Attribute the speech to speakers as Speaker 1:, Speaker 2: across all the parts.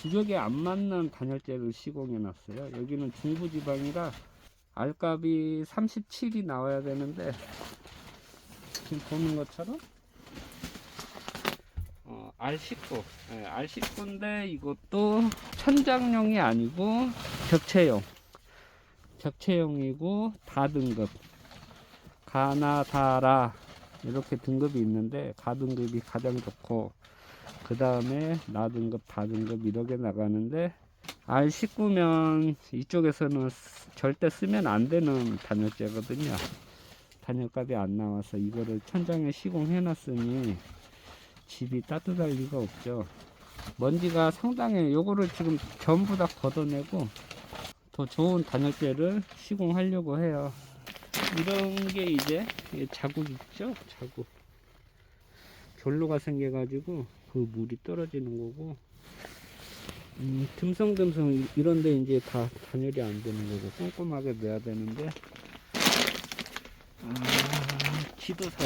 Speaker 1: 어, 구력에 안 맞는 단열재를 시공해 놨어요. 여기는 중부지방이라 알값이 37이 나와야 되는데 지금 보는 것처럼 어, R19, 예, R19인데 이것도 천장용이 아니고 격체용, 격체용이고 다등급, 가나다라 이렇게 등급이 있는데 가등급이 가장 좋고 그 다음에 나등급, 다등급 이렇게 나가는데 R19면 이쪽에서는 쓰- 절대 쓰면 안 되는 단열재거든요. 단열값이 안 나와서 이거를 천장에 시공해 놨으니 집이 따뜻할 리가 없죠. 먼지가 상당히 요거를 지금 전부 다 걷어내고 더 좋은 단열재를 시공하려고 해요. 이런 게 이제 이 자국 있죠? 자국. 결로가 생겨 가지고 그 물이 떨어지는 거고. 음, 듬성듬성 이- 이런데 이제 다 단열이 안 되는 거고 꼼꼼하게 넣어야 되는데. 아, 지도사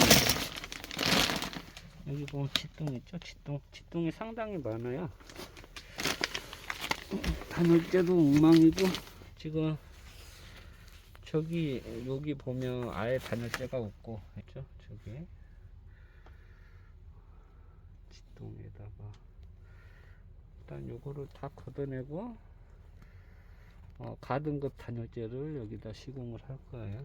Speaker 1: 여기 보면 지똥 있죠? 지똥. 지똥이 상당히 많아요. 단열재도 엉망이고 지금 저기 여기 보면 아예 단열재가 없고 있죠? 저기 지똥에다가 일단 요거를 다 걷어내고 어, 가등급 단열재를 여기다 시공을 할 거예요.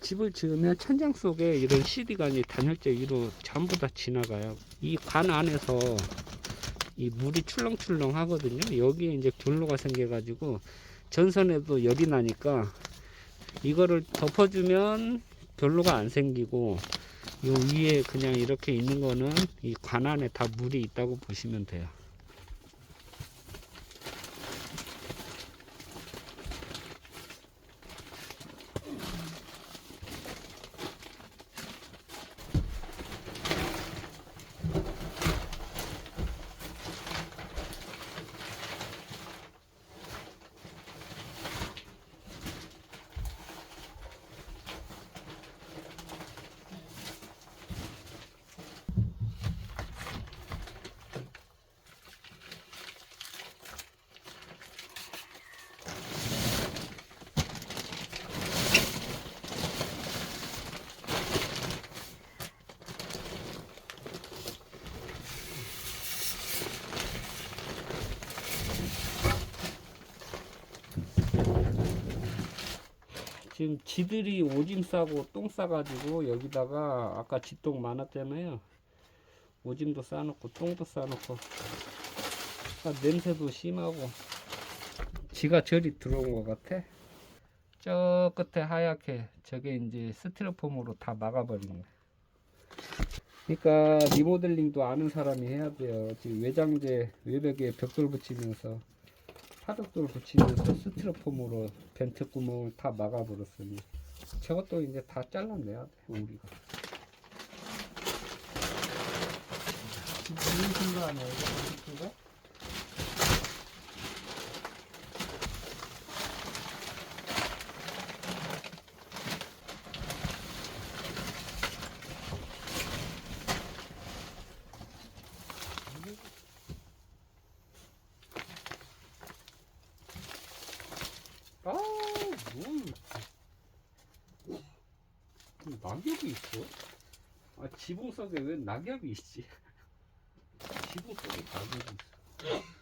Speaker 1: 집을 지으면 천장 속에 이런 CD관이 단열재 위로 전부 다 지나가요. 이 관 안에서 이 물이 출렁출렁 하거든요. 여기에 이제 결로가 생겨 가지고 전선에도 열이 나니까 이거를 덮어주면 결로가 안 생기고 요 위에 그냥 이렇게 있는 거는 이 관 안에 다 물이 있다고 보시면 돼요. 지금 지들이 오줌 싸고 똥 싸가지고 여기다가 아까 지똥 많았잖아요. 오줌도 싸놓고 똥도 싸놓고 아, 냄새도 심하고 지가 저리 들어온 것 같아. 저 끝에 하얗게 저게 이제 스티로폼으로 다 막아버린 거야. 그러니까 리모델링도 아는 사람이 해야 돼요. 지금 외장재 외벽에 벽돌 붙이면서 파덕돌 붙이면서 스티로폼으로 벤트 구멍을 다 막아버렸으니 저것도 이제 다돼 우리가.
Speaker 2: 무슨 거 아니야 이거 거
Speaker 1: 아, 뭘. 낙엽이 있어? 아, 지붕 속에 왜 낙엽이 있지? 지붕 속에 낙엽이 있어.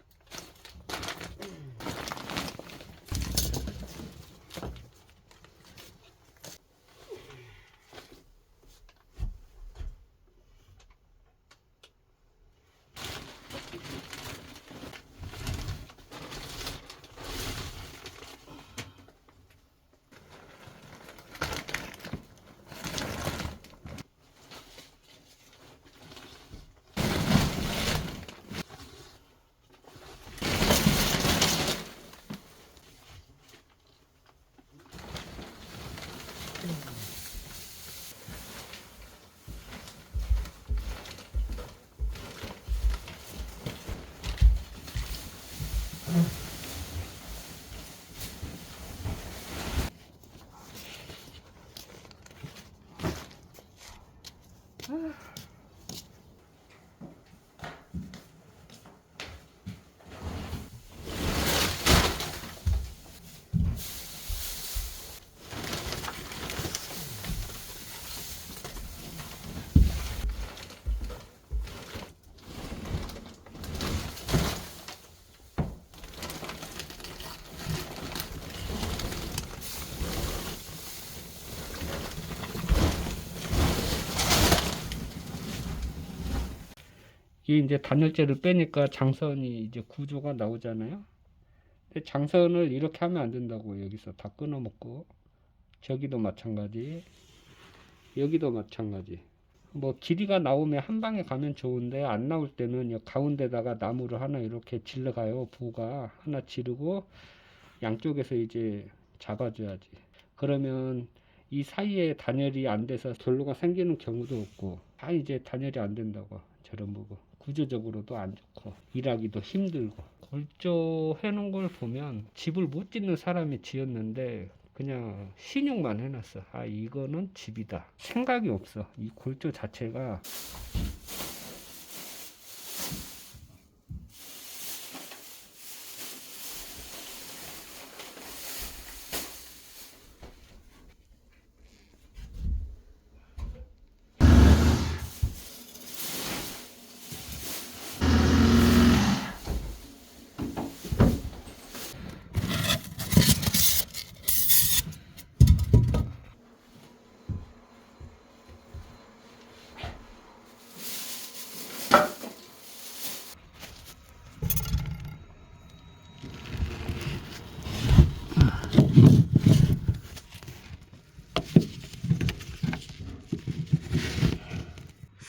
Speaker 1: 이제 단열재를 빼니까 장선이 이제 구조가 나오잖아요. 근데 장선을 이렇게 하면 안 된다고 여기서 다 끊어먹고. 저기도 마찬가지. 여기도 마찬가지. 뭐 길이가 나오면 한 방에 가면 좋은데 안 나올 때는 이 가운데다가 나무를 하나 이렇게 질러가요. 부가 하나 지르고 양쪽에서 이제 잡아줘야지. 그러면 이 사이에 단열이 안 돼서 결로가 생기는 경우도 없고 다 이제 단열이 안 된다고 저런 부분 구조적으로도 안 좋고 일하기도 힘들고. 골조 해 놓은 걸 보면 집을 못 짓는 사람이 지었는데 그냥 신용만 해놨어. 아 이거는 집이다. 생각이 없어. 이 골조 자체가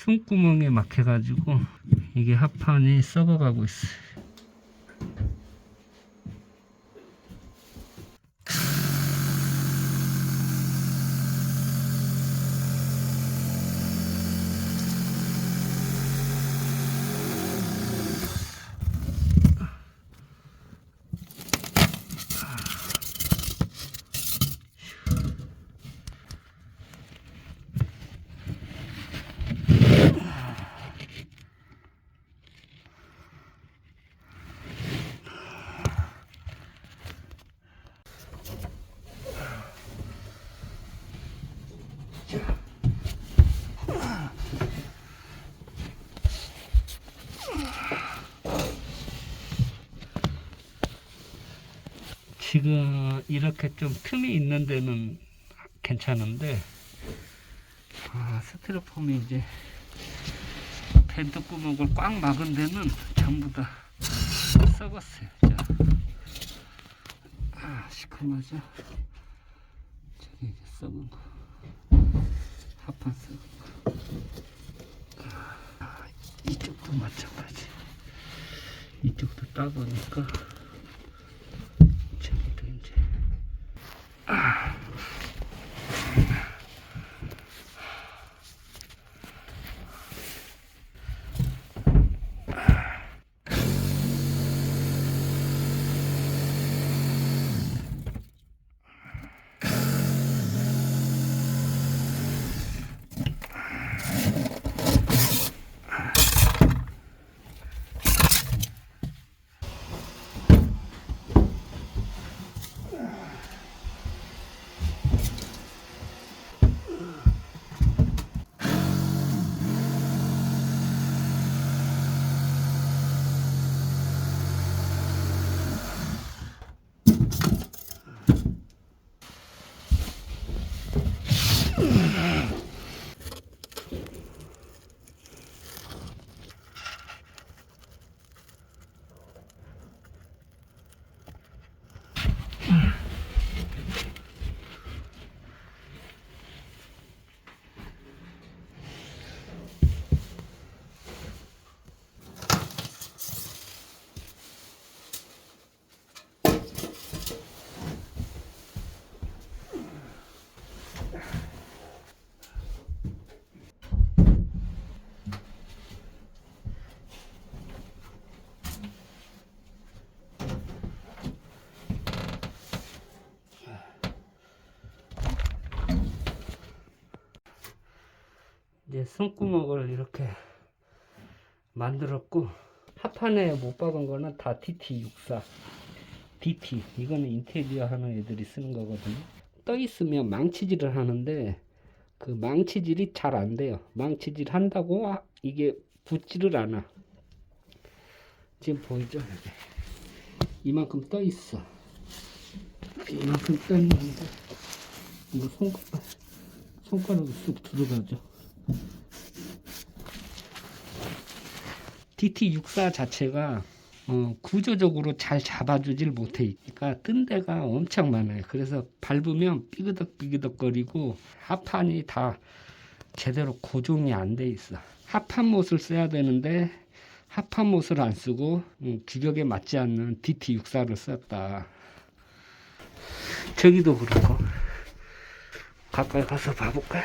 Speaker 1: 숨구멍에 막혀가지고 이게 합판이 썩어가고 있어. 지금 이렇게 좀 틈이 있는 데는 괜찮은데 아, 스티로폼이 이제 벤트 구멍을 꽉 막은 데는 전부 다 썩었어요. 자. 아, 시커매져. 저기 이제 썩은 거. 합판 썩은 거. 아. 마찬가지. 이쪽도 따보니까 이제 손구멍을 이렇게 만들었고 합판에 못 박은 거는 다 DT64 DT 이거는 인테리어 하는 애들이 쓰는 거거든요. 떠 있으면 망치질을 하는데 그 망치질이 잘 안 돼요. 망치질 한다고 아, 이게 붙지를 않아. 지금 보이죠? 여기 이만큼 떠 있어. 이만큼 떠 있는데 이거 손가락 손가락이 쑥 들어가죠 DT64 자체가 어, 구조적으로 잘 잡아주질 못해. 그러니까 뜬 데가 엄청 많아요. 그래서 밟으면 삐그덕삐그덕거리고 합판이 다 제대로 고정이 안 돼 있어. 합판 못을 써야 되는데 합판 못을 안 쓰고 음, 규격에 맞지 않는 DT64를 썼다. 저기도 그렇고 가까이 가서 봐볼까?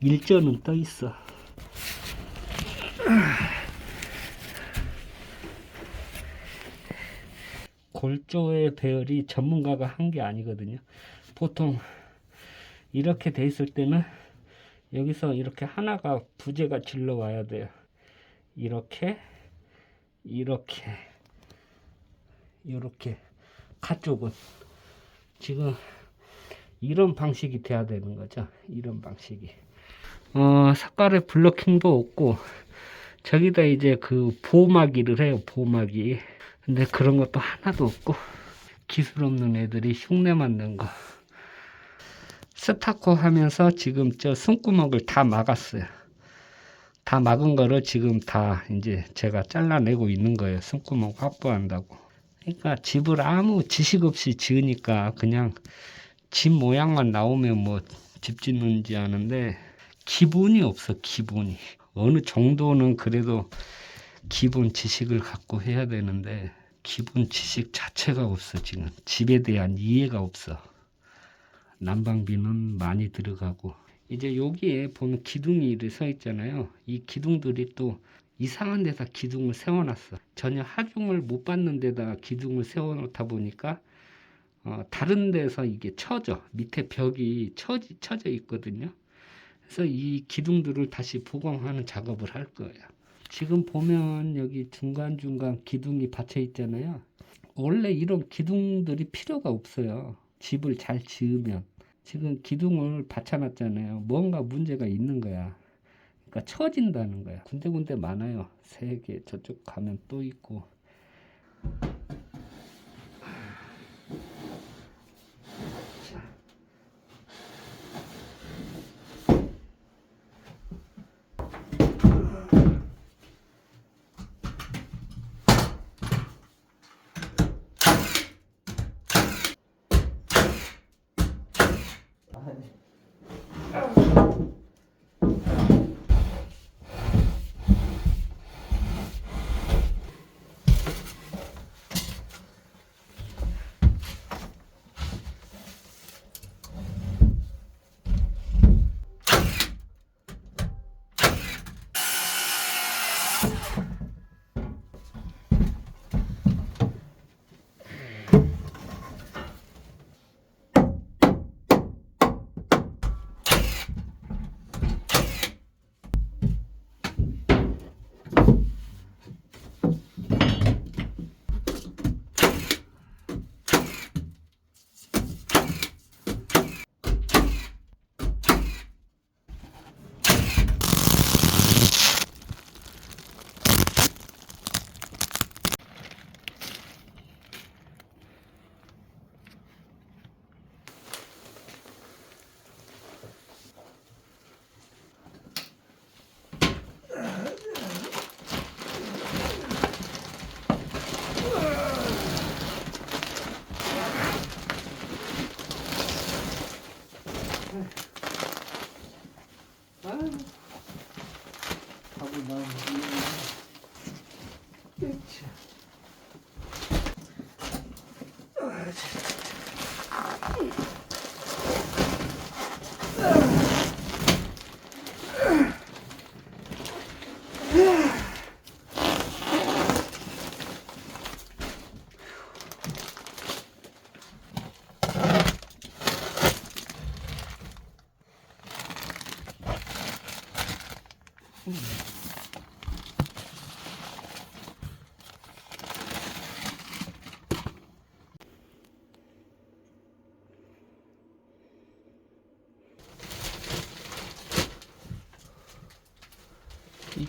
Speaker 1: 일전은 떠 있어. 골조의 배열이 전문가가 한 게 아니거든요. 보통 이렇게 돼 있을 때는 여기서 이렇게 하나가 부재가 질러 와야 돼요. 이렇게, 이렇게, 이렇게 가쪽은 지금 이런 방식이 돼야 되는 거죠. 이런 방식이. 어, 색깔의 블러킹도 없고, 저기다 이제 그 보호막이를 해요, 보호막이. 근데 그런 것도 하나도 없고, 기술 없는 애들이 흉내 만든 거. 스타코 하면서 지금 저 숨구멍을 다 막았어요. 다 막은 거를 지금 다 이제 제가 잘라내고 있는 거예요. 숨구멍 확보한다고. 그러니까 집을 아무 지식 없이 지으니까 그냥 집 모양만 나오면 뭐 집 짓는지 아는데 기본이 없어 기본이. 어느 정도는 그래도 기본 지식을 갖고 해야 되는데 기본 지식 자체가 없어 지금. 집에 대한 이해가 없어. 난방비는 많이 들어가고. 이제 여기에 보면 기둥이 이렇게 서 있잖아요. 이 기둥들이 또 이상한 데다 기둥을 세워놨어. 전혀 하중을 못 받는 데다 기둥을 세워놓다 보니까 어, 다른 데서 이게 쳐져. 밑에 벽이 처지, 쳐져 있거든요. 그래서 이 기둥들을 다시 보강하는 작업을 할 거예요. 지금 보면 여기 중간중간 기둥이 받쳐 있잖아요. 원래 이런 기둥들이 필요가 없어요. 집을 잘 지으면. 지금 기둥을 받쳐놨잖아요. 뭔가 문제가 있는 거야 그러니까 처진다는 거야. 군데군데 많아요. 세개 저쪽 가면 또 있고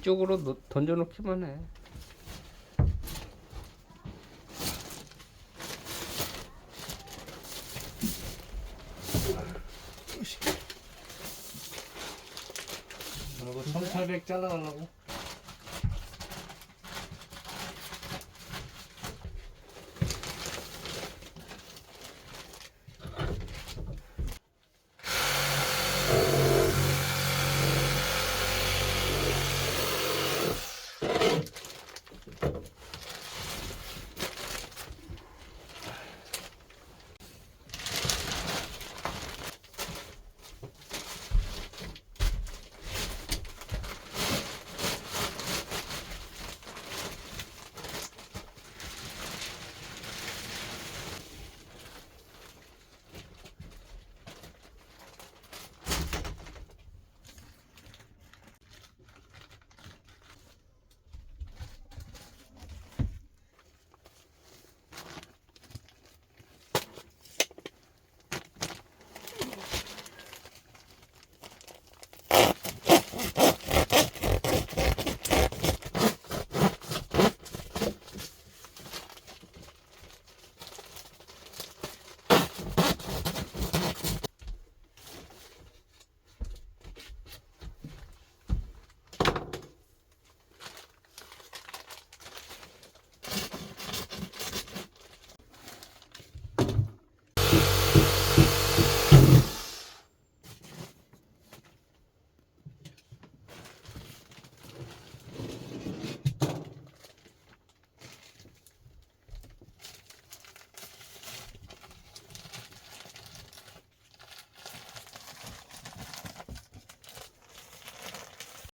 Speaker 1: 이쪽으로 놓- 던져놓기만 해.
Speaker 2: 이거 1800 잘라가려고?